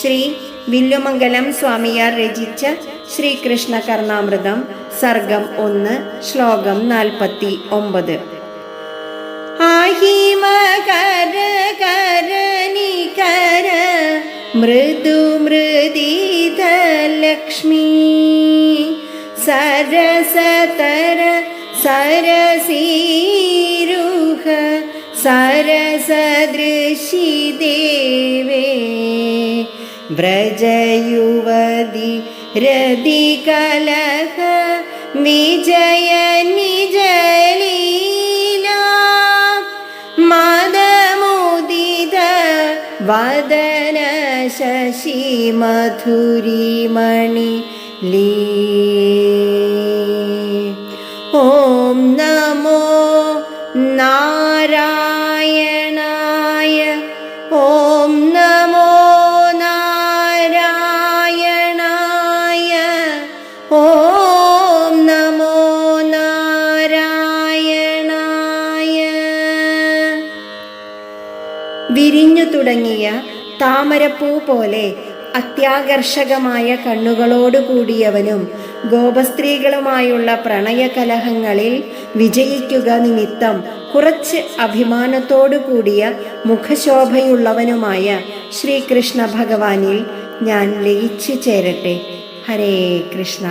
ശ്രീ വില്ലുമംഗലം സ്വാമിയാർ രചിച്ച ശ്രീകൃഷ്ണ കർണാമൃതം സർഗം ഒന്ന് ശ്ലോകം നാൽപ്പത്തി ഒമ്പത്. മൃദു മൃദീത ലക്ഷ്മി. സരസതര സരസീരുഹ സരസദൃശി ദേവേ. व्रजयुवदि हृदि कलह विजय निजलीला। मादमुदि वदन शशि मधुरिमणि ली ॐ नमो ना വിരിഞ്ഞു തുടങ്ങിയ താമരപ്പൂ പോലെ അത്യാകർഷകമായ കണ്ണുകളോടു കൂടിയവനും ഗോപസ്ത്രീകളുമായുള്ള പ്രണയകലഹങ്ങളിൽ വിജയിക്കുക നിമിത്തം കുറച്ച് അഭിമാനത്തോടു കൂടിയ മുഖശോഭയുള്ളവനുമായ ശ്രീകൃഷ്ണ ഭഗവാനിൽ ഞാൻ ലയിച്ചു ചേരട്ടെ. ഹരേ കൃഷ്ണ.